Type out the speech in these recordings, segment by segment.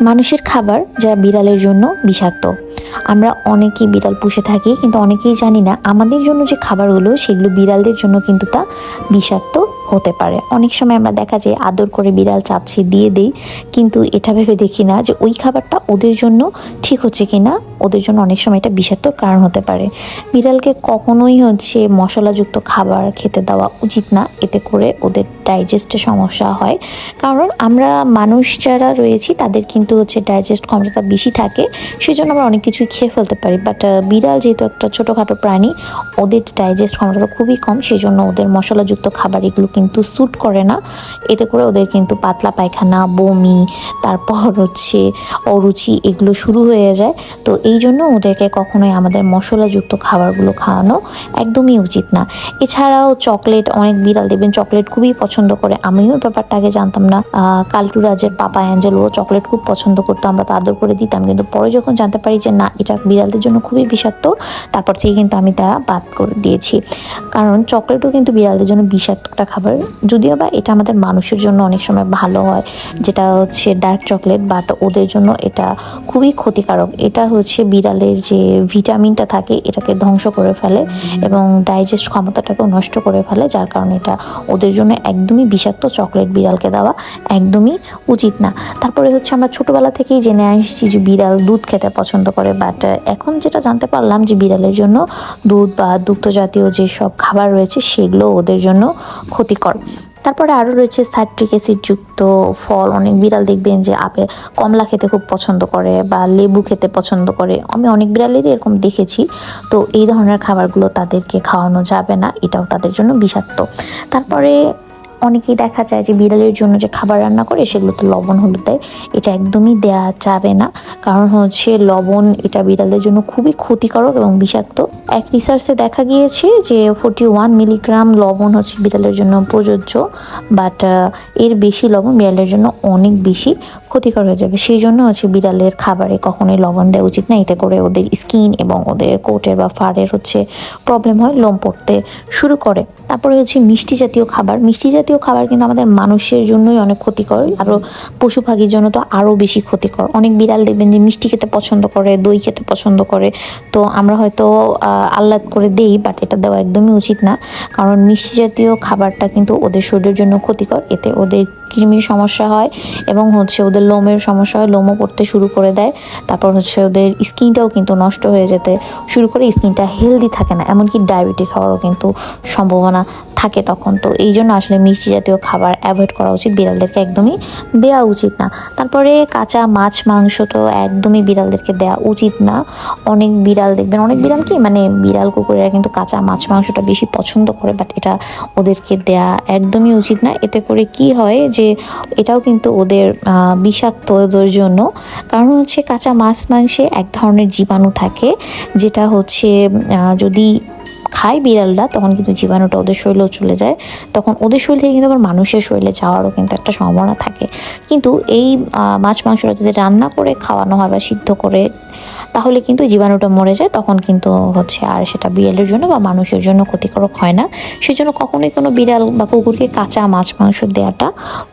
মানুষের খাবার যা বিড়ালের জন্য বিষাক্ত। আমরা অনেকেই বিড়াল পুষে থাকি, কিন্তু অনেকেই জানি না আমাদের জন্য যে খাবারগুলো, সেগুলো বিড়ালদের জন্য কিন্তু তা বিষাক্ত হতে পারে। অনেক সময় আমরা দেখা যায় আদর করে বিড়াল চাচ্ছে দিয়ে দেই, কিন্তু এটা ভেবে দেখি না যে ওই খাবারটা ওদের জন্য ঠিক হচ্ছে কি না ওদের জন্য অনেক সময় এটা বিষাক্ত কারণ হতে পারে। বিড়ালকে কখনোই হচ্ছে মশলাযুক্ত খাবার খেতে দেওয়া উচিত না। এতে করে ওদের ডাইজেস্টে সমস্যা হয়। কারণ আমরা মানুষ যারা রয়েছি, তাদের কিন্তু হচ্ছে ডাইজেস্ট ক্ষমতা বেশি থাকে। সেই জন্য আমরা অনেক কিছুই খেয়ে ফেলতে পারি। বাট বিড়াল যেহেতু একটা ছোটোখাটো প্রাণী, ওদের ডাইজেস্ট ক্ষমতা খুবই কম। সেই জন্য ওদের মশলাযুক্ত খাবার এগুলো কিন্তু স্যুট করে না। এতে করে ওদের কিন্তু পাতলা পায়খানা বমি তারপর হচ্ছে অরুচি এগুলো শুরু হয়ে যায়। তো এই জন্য ওদেরকে কখনোই আমাদের মশলাযুক্ত খাবারগুলো খাওয়ানো একদমই উচিত না। এছাড়াও চকলেট অনেক বিড়াল দেখবেন চকলেট খুবই পছন্দ করে। আমিও ব্যাপারটা আগে জানতাম না। আহ, কালটু রাজের পাপা অ্যাঞ্জেল ও চকলেট খুব পছন্দ করতো আমরা তো আদর করে দিতাম। কিন্তু পরে যখন জানতে পারি যে না এটা বিড়ালদের জন্য খুবই বিষাক্ত তারপর থেকে কিন্তু আমি তা বাদ করে দিয়েছি। কারণ চকলেটও কিন্তু বিড়ালদের জন্য বিষাক্ত একটা খাবার যদিও বা এটা আমাদের মানুষের জন্য অনেক সময় ভালো হয়। যেটা হচ্ছে ডার্ক চকলেট বাট ওদের জন্য এটা খুবই ক্ষতিকারক। এটা হচ্ছে বিড়ালের যে ভিটামিনটা থাকে, এটাকে ধ্বংস করে ফেলে এবং ডাইজেস্ট ক্ষমতাটাকেও নষ্ট করে ফেলে, যার কারণে এটা ওদের জন্য একদমই বিষাক্ত চকলেট বিড়ালকে দেওয়া একদমই উচিত না। তারপরে হচ্ছে আমরা ছোটোবেলা থেকেই জেনে আসছি যে বিড়াল দুধ খেতে পছন্দ করে বাট এখন যেটা জানতে পারলাম যে বিড়ালের জন্য দুধ বা দুগ্ধ জাতীয় যেসব খাবার রয়েছে, সেগুলো ওদের জন্য ক্ষতিকর তারপরে আরও রয়েছে সাইট্রিক অ্যাসিড যুক্ত ফল। অনেক বিড়াল দেখবেন যে আপে কমলা খেতে খুব পছন্দ করে বা লেবু খেতে পছন্দ করে। আমি অনেক বিড়ালেরই এরকম দেখেছি। তো এই ধরনের খাবারগুলো তাদেরকে খাওয়ানো যাবে না। এটাও তাদের জন্য বিষাক্ত। তারপরে অনেকেই দেখা যায় যে বিড়ালের জন্য যে খাবার রান্না করে, সেগুলো তো লবণ, হলুদ দেয়। এটা একদমই দেয়া যাবে না। কারণ হচ্ছে লবণ এটা বিড়ালের জন্য খুবই ক্ষতিকারক এবং বিষাক্ত। এক রিসার্চে দেখা গিয়েছে যে ফোর্টি ওয়ান মিলিগ্রাম লবণ হচ্ছে বিড়ালের জন্য প্রযোজ্য বাট এর বেশি লবণ বিড়ালের জন্য অনেক বেশি ক্ষতিকর হয়ে যাবে। সেই জন্য হচ্ছে বিড়ালের খাবারে কখনোই লবণ দেওয়া উচিত না। এতে করে ওদের স্কিন এবং ওদের কোটের বা ফাড়ের হচ্ছে প্রবলেম হয়, লোম পড়তে শুরু করে। তারপরে হচ্ছে মিষ্টি জাতীয় খাবার। মিষ্টি জাতীয় খাবার কিন্তু আমাদের মানুষের জন্যই অনেক ক্ষতিকর আরও পশু পাখির জন্য তো আরও বেশি ক্ষতিকর। অনেক বিড়াল দেখবেন যে মিষ্টি খেতে পছন্দ করে দই খেতে পছন্দ করে। তো আমরা হয়তো আহ, আহ্লাদ করে দেই বাট এটা দেওয়া একদমই উচিত না। কারণ মিষ্টি জাতীয় খাবারটা কিন্তু ওদের শরীরের জন্য ক্ষতিকর এতে ওদের কৃমির সমস্যা হয় এবং হচ্ছে ওদের লোমের সমস্যা হয় লোমও পড়তে শুরু করে দেয়। তারপর হচ্ছে ওদের স্কিনটাও কিন্তু নষ্ট হয়ে যেতে শুরু করে স্কিনটা হেলদি থাকে না। এমনকি ডায়াবেটিস হওয়ারও কিন্তু সম্ভাবনা থাকে তখন। তো এই জন্য আসলে মিষ্টি জাতীয় খাবার অ্যাভয়েড করা উচিত। বিড়ালদেরকে একদমই দেওয়া উচিত না। তারপরে কাঁচা মাছ মাংস তো একদমই বিড়ালদেরকে দেওয়া উচিত না। অনেক বিড়াল দেখবেন অনেক বিড়াল কি মানে বিড়াল কুকুরেরা কিন্তু কাঁচা মাছ মাংসটা বেশি পছন্দ করে বাট এটা ওদেরকে দেয়া একদমই উচিত না। এতে করে কি হয় যে এটাও কিন্তু ওদের আহ, বিষাক্ত জন্য। কারণ হচ্ছে কাঁচা মাছ মাংসে এক ধরনের জীবাণু থাকে যেটা হচ্ছে যদি খায় বিড়ালরা, তখন কিন্তু জীবাণুটা ওদের শরীরেও চলে যায়। তখন ওদের শরীর থেকে কিন্তু আবার মানুষের শরীরে যাওয়ারও কিন্তু একটা সম্ভাবনা থাকে। কিন্তু এই মাছ মাংসটা যদি রান্না করে, খাওয়ানো হয় বা সিদ্ধ করে, তাহলে কিন্তু জীবাণুটা মরে যায়। তখন কিন্তু হচ্ছে আর সেটা বিড়ালের জন্য বা মানুষের জন্য ক্ষতিকারক হয় না। সেজন্য কখনোই কোনো বিড়াল বা কুকুরকে কাঁচা মাছ মাংস দেওয়াটা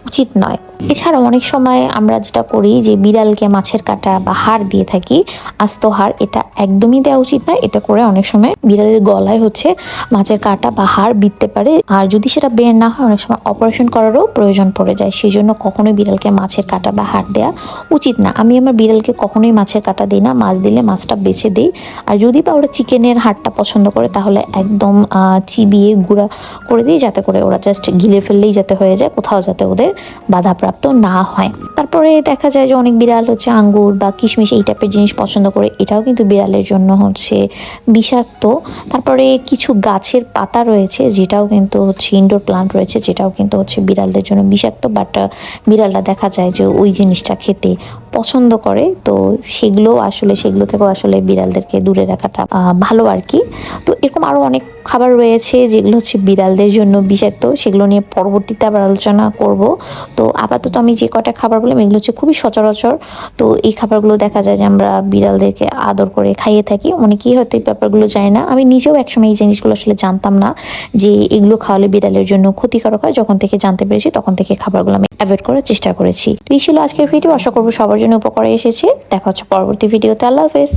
উচিত নয়। এছাড়া অনেক সময় আমরা যেটা করি যে, বিড়ালকে মাছের কাঁটা বা হাড় দিয়ে থাকি, আস্ত হাড়, এটা একদমই দেওয়া উচিত নয়। এটা করে অনেক সময় বিড়ালের গলায় হচ্ছে মাছের কাঁটা বা হাড় বিঁধতে পারে। আর যদি সেটা বের না হয়, অনেক সময় অপারেশন করারও প্রয়োজন পড়ে যায়। সেই জন্য কখনোই বিড়ালকে মাছের কাঁটা বা হাড় দেওয়া উচিত না। আমি আমার বিড়ালকে কখনোই মাছের কাঁটা দিই না। মাছ দিলে মাছটা বেছে দিই। আর যদি বা ওরা চিকেনের হাড়টা পছন্দ করে, তাহলে একদম চিবিয়ে গুঁড়া করে দিই যাতে করে ওরা জাস্ট গিলে ফেললেই যাতে হয়ে যায়, কোথাও যাতে ওদের বাধাপ্রাপ্ত না হয়। তারপরে দেখা যায় যে অনেক বিড়াল হচ্ছে আঙ্গুর বা কিশমিশ এই টাইপের জিনিস পছন্দ করে। এটাও কিন্তু বিড়ালের জন্য হচ্ছে বিষাক্ত। তারপরে কিছু গাছের পাতা রয়েছে, যেটাও কিন্তু হচ্ছে ইনডোর প্লান্ট রয়েছে, যেটাও কিন্তু হচ্ছে বিড়ালদের জন্য বিষাক্ত বাট বিড়ালরা দেখা যায় যে ওই জিনিসটা খেতে পছন্দ করে। তো সেগুলো আসলে, সেগুলো থেকেও আসলে বিড়ালদেরকে দূরে রাখাটা ভালো আর কি। তো এরকম আরও অনেক খাবার রয়েছে, যেগুলো হচ্ছে বিড়ালদের জন্য বিষাক্ত, সেগুলো নিয়ে পরবর্তীতে আবার আলোচনা করব। তো আপাতত আমি যে কটা খাবার বললাম, এগুলো হচ্ছে খুবই সচরাচর। তো এই খাবারগুলো দেখা যায় যে আমরা বিড়ালদেরকে আদর করে খাইয়ে থাকি, অনেকেই হয়তো এই ব্যাপারগুলো জানে না। আমি নিজেও একসময় সময় এই জিনিসগুলো আসলে জানতাম না যে এগুলো খাওয়ালে বিড়ালের জন্য ক্ষতিকারক হয়। যখন থেকে জানতে পেরেছি, তখন থেকে খাবারগুলো আমি অ্যাভয়েড করার চেষ্টা করেছি। তো এই ছিল আজকের ভিডিও আশা করব সবার জন্য উপকারে এসেছে। দেখা হচ্ছে পরবর্তী ভিডিওতে আল্লাহ হাফেজ।